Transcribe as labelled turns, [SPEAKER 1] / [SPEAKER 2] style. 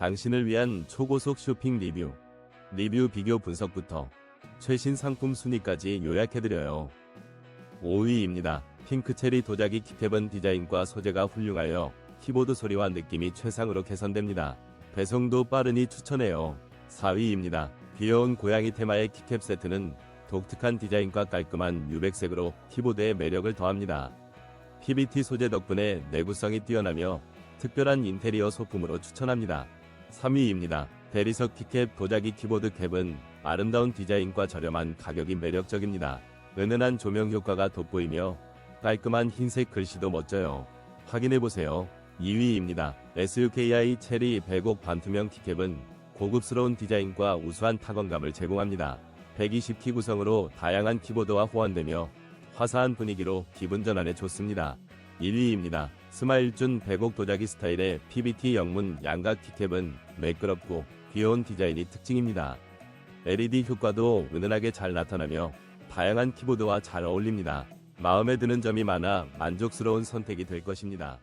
[SPEAKER 1] 당신을 위한 초고속 쇼핑 리뷰, 리뷰 비교 분석부터 최신 상품 순위까지 요약해드려요. 5위입니다. 핑크체리 도자기 키캡은 디자인과 소재가 훌륭하여 키보드 소리와 느낌이 최상으로 개선됩니다. 배송도 빠르니 추천해요. 4위입니다. 귀여운 고양이 테마의 키캡 세트는 독특한 디자인과 깔끔한 유백색으로 키보드의 매력을 더합니다. PBT 소재 덕분에 내구성이 뛰어나며 특별한 인테리어 소품으로 추천합니다. 3위입니다. 대리석 키캡 도자기 키보드 캡은 아름다운 디자인과 저렴한 가격이 매력적입니다. 은은한 조명 효과가 돋보이며 깔끔한 흰색 글씨도 멋져요. 확인해보세요. 2위입니다. SUKI 체리 100옥 반투명 키캡은 고급스러운 디자인과 우수한 타건감을 제공합니다. 120키 구성으로 다양한 키보드와 호환되며 화사한 분위기로 기분 전환에 좋습니다. 1위입니다. 스마일준 100옥 도자기 스타일의 PBT 영문 양각 키캡은 매끄럽고 귀여운 디자인이 특징입니다. LED 효과도 은은하게 잘 나타나며 다양한 키보드와 잘 어울립니다. 마음에 드는 점이 많아 만족스러운 선택이 될 것입니다.